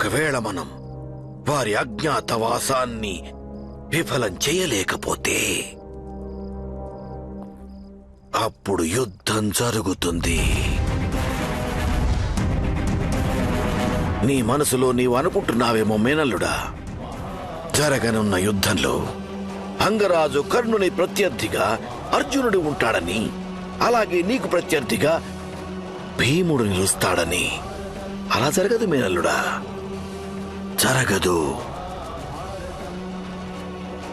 ఒకవేళ మనం వారి అజ్ఞాతవాసాన్ని విఫలం చేయలేకపోతే అప్పుడు యుద్ధం జరుగుతుంది. నీ మనసులో నీవు అనుకుంటున్నావేమో మేనల్లుడా? జరగనున్న యుద్ధంలో అంగరాజు కర్ణుని ప్రత్యర్థిగా అర్జునుడు ఉంటాడని అలాగే నీకు ప్రత్యర్థిగా భీముడు నిలుస్తాడని. అలా జరగదు మేనల్లుడా. జరగదు.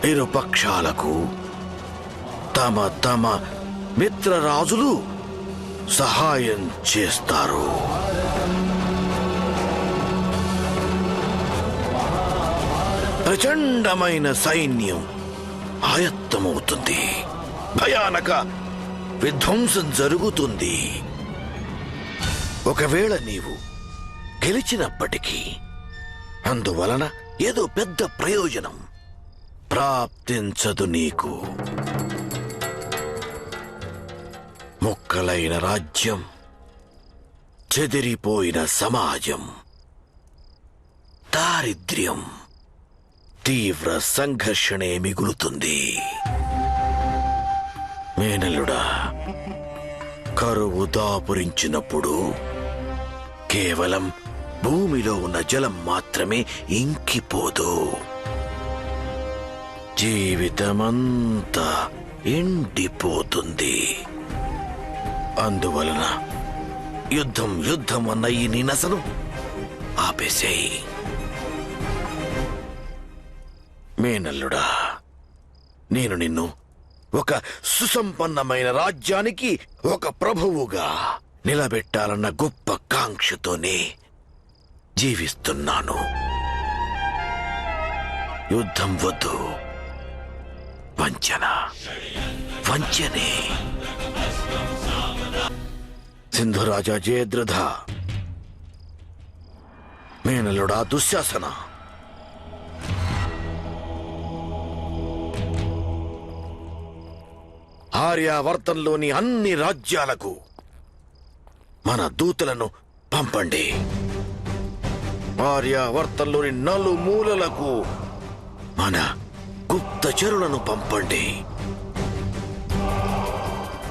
ఇరు పక్షాలకు తమ తమ మిత్రరాజులు సహాయం చేస్తారు. ప్రచండమైన సైన్యం ఆయత్తమవుతుంది. భయానక విధ్వంసం జరుగుతుంది. ఒకవేళ నీవు గెలిచినప్పటికీ అందువలన ఏదో పెద్ద ప్రయోజనం ప్రాప్తించదు నీకు. ముక్కలైన రాజ్యం చెదిరిపోయిన సమాజం దారిద్ర్యం తీవ్ర సంఘర్షణే మిగులుతుంది. మేనల్లుడా కరువు దాపురించినప్పుడు కేవలం భూమిలో ఉన్న జలం మాత్రమే ఇంకిపోదు. జీవితమంతా ఎండిపోతుంది. అందువలన యుద్ధం యుద్ధం అన్న ఈ నినసను ఆపేసేయి. మేనల్లుడా నేను నిన్ను ఒక సుసంపన్నమైన రాజ్యానికి ఒక ప్రభువుగా నిలబెట్టాలన్న గొప్ప కాంక్షతోనే జీవిస్తున్నాను. యుద్ధం వద్దు. వంచన. వంచనే. సింధురాజా జయద్రథ. మేనలుడా దుశ్శాసన. ఆర్యావర్తంలోని అన్ని రాజ్యాలకు మన దూతలను పంపండి. భార్యావర్తల్లోని నలుమూలలకు మన గుప్తచరులను పంపండి.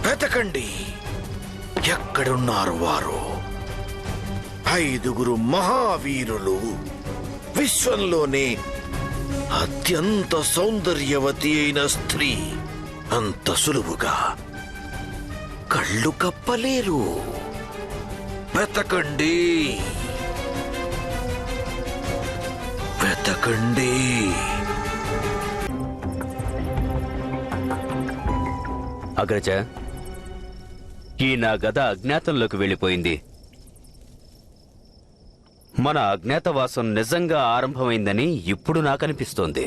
వెతకండి. ఎక్కడున్నారు వారు? ఐదుగురు మహావీరులు విశ్వంలోనే అత్యంత సౌందర్యవతి అయిన స్త్రీ. అంత సులువుగా కళ్ళు కప్పలేరు. వెతకండి. వెతకండి అగ్రజ ఈ నా గద అజ్ఞాతంలోకి వెళ్ళిపోయింది. మన అజ్ఞాతవాసం నిజంగా ఆరంభమైందని ఇప్పుడు నాకనిపిస్తోంది.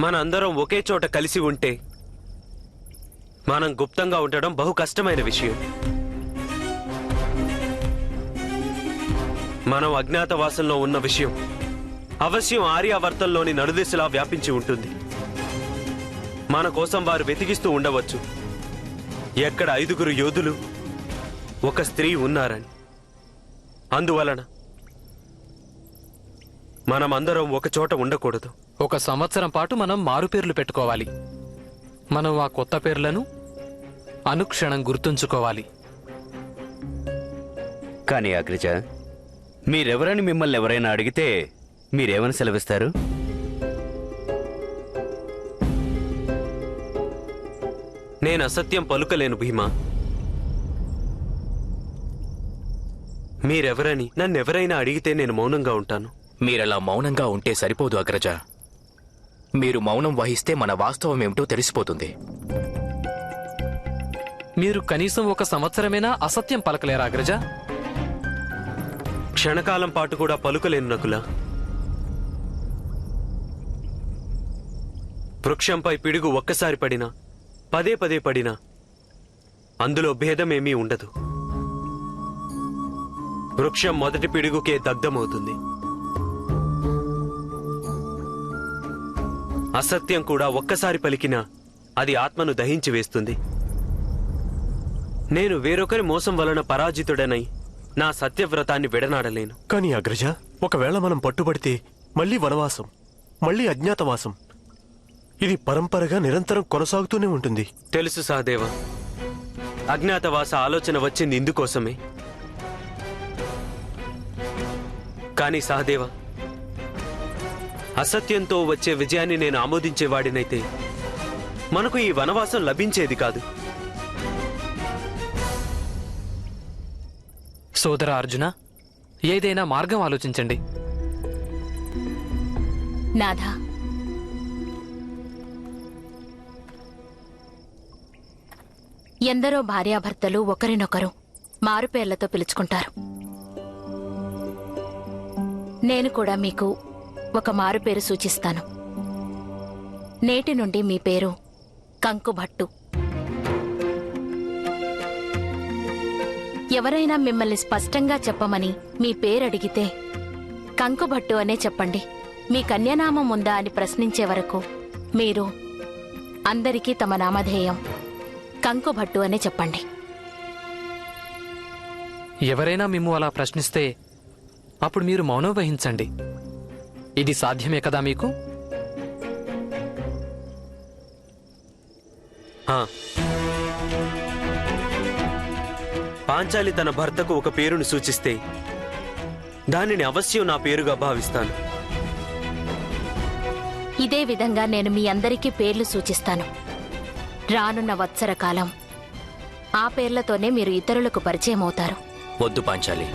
మనందరం ఒకే చోట కలిసి ఉంటే మనం గుప్తంగా ఉండడం బహు కష్టమైన విషయం. మనం అజ్ఞాతవాసంలో ఉన్న విషయం. అవశ్యం ఆర్యావర్తంలోని నలుదిశలా వ్యాపించి ఉంటుంది. మన కోసం వారు వెతికిస్తూ ఉండవచ్చు. ఎక్కడ ఐదుగురు యోధులు ఒక స్త్రీ ఉన్నారని. అందువలన మనమందరం ఒక చోట ఉండకూడదు. ఒక సంవత్సరం పాటు మనం మారుపేర్లు పెట్టుకోవాలి. మనం ఆ కొత్త పేర్లను అనుక్షణం గుర్తుంచుకోవాలి. కానీ అగ్రజ మీరెవరని మిమ్మల్ని ఎవరైనా అడిగితే మీరేమని సెలవిస్తారు? నేను అసత్యం పలుకలేను భీమా. మీరెవరని నన్నెవరైనా అడిగితే నేను మౌనంగా ఉంటాను. మీరలా మౌనంగా ఉంటే సరిపోదు అగ్రజ. మీరు మౌనం వహిస్తే మన వాస్తవం ఏమిటో తెలిసిపోతుంది. మీరు కనీసం ఒక సంవత్సరమైనా అసత్యం పలకలేరా అగ్రజ? క్షణకాలం పాటు కూడా పలుకలేను నకుల. వృక్షంపై పిడుగు ఒక్కసారి పడినా పదే పదే పడినా అందులో భేదమేమీ ఉండదు. వృక్షం మొదటి పిడుగుకే దగ్ధమవుతుంది. అసత్యం కూడా ఒక్కసారి పలికినా అది ఆత్మను దహించి వేస్తుంది. నేను వేరొకరి మోసం వలన పరాజితుడనై నా సత్యవ్రతాన్ని విడనాడలేను. కానీ అగ్రజ ఒకవేళ మనం పట్టుబడితే మళ్ళీ వనవాసం మళ్ళీ అజ్ఞాతవాసం. ఇది పరంపరగా నిరంతరం కొనసాగుతూనే ఉంటుంది. తెలుసు సహదేవ అజ్ఞాతవాస ఆలోచన వచ్చింది ఇందుకోసమే. కానీ సహదేవ అసత్యంతో వచ్చే విజయాన్ని నేను ఆమోదించేవాడినైతే మనకు ఈ వనవాసం లభించేది కాదు. సోదర అర్జున ఏదైనా మార్గం ఆలోచించండి. నాథా. ఎందరో భార్యాభర్తలు ఒకరినొకరు మారుపేర్లతో పిలుచుకుంటారు. నేను కూడా మీకు ఒక మారుపేరు సూచిస్తాను. నేటి నుండి మీ పేరు కంకుభట్టు. ఎవరైనా మిమ్మల్ని స్పష్టంగా చెప్పమని మీ పేరడిగితే కంకుభట్టు అనే చెప్పండి. మీ కన్యనామం ఉందా అని ప్రశ్నించే వరకు మీరు అందరికీ తమ నామధేయం కంకుభట్టు అనే చెప్పండి. ఎవరైనా మిమ్ము అలా ప్రశ్నిస్తే అప్పుడు మీరు మౌనం వహించండి. ఇది సాధ్యమే కదా మీకు? ఆ. పాంచాలి తన భర్తకు ఒక పేరును సూచిస్తే దానిని అవశ్యం నా పేరుగా భావిస్తాను. ఇదే విధంగా నేను మీ అందరికీ పేర్లు సూచిస్తాను. రానున్న వత్సర కాలం ఆ పేర్లతోనే మీరు ఇతరులకు పరిచయం అవుతారు. వద్దు పాంచాలి.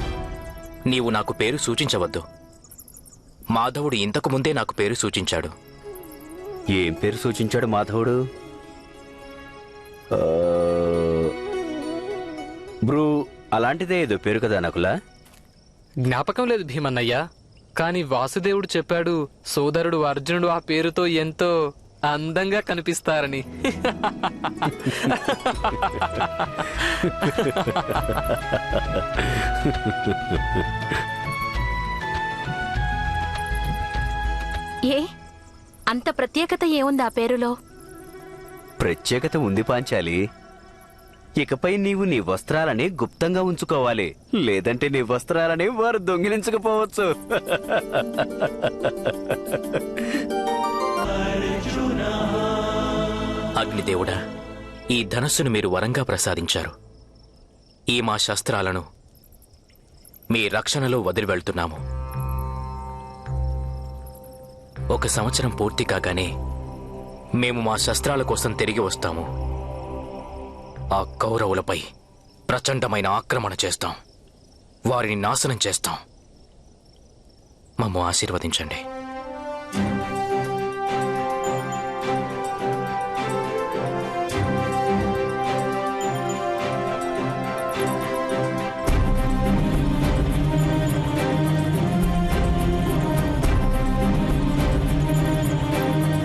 నీవు నాకు పేరు సూచించవద్దు. మాధవుడు ఇంతకు ముందే నాకు పేరు సూచించాడు. ఏం పేరు సూచించాడు మాధవుడు? ఆ, బ్రూ అలాంటిదే ఏదో పేరు కదా నకులా? జ్ఞాపకం లేదు భీమన్నయ్య. కాని వాసుదేవుడు చెప్పాడు సోదరుడు అర్జునుడు ఆ పేరుతో ఎంతో అందంగా కనిపిస్తారని. ఏ? అంత ప్రత్యేకత ఏముంది ఆ పేరులో? ప్రత్యేకత ఉంది పాంచాలి. ఇకపై నీవు నీ వస్త్రాలని గుప్తంగా ఉంచుకోవాలి. లేదంటే నీ వస్త్రాలని వారు దొంగిలించకపోవచ్చు. అగ్నిదేవుడా ఈ ధనస్సును మీరు వరంగా ప్రసాదించారు. ఈ మా శస్త్రాలను మీ రక్షణలో వదిలి వెళ్తున్నాము. ఒక సంవత్సరం పూర్తి కాగానే మేము మా శస్త్రాల కోసం తిరిగి వస్తాము. ఆ కౌరవులపై ప్రచండమైన ఆక్రమణ చేస్తాం. వారిని నాశనం చేస్తాం. మమ్మ ఆశీర్వదించండి.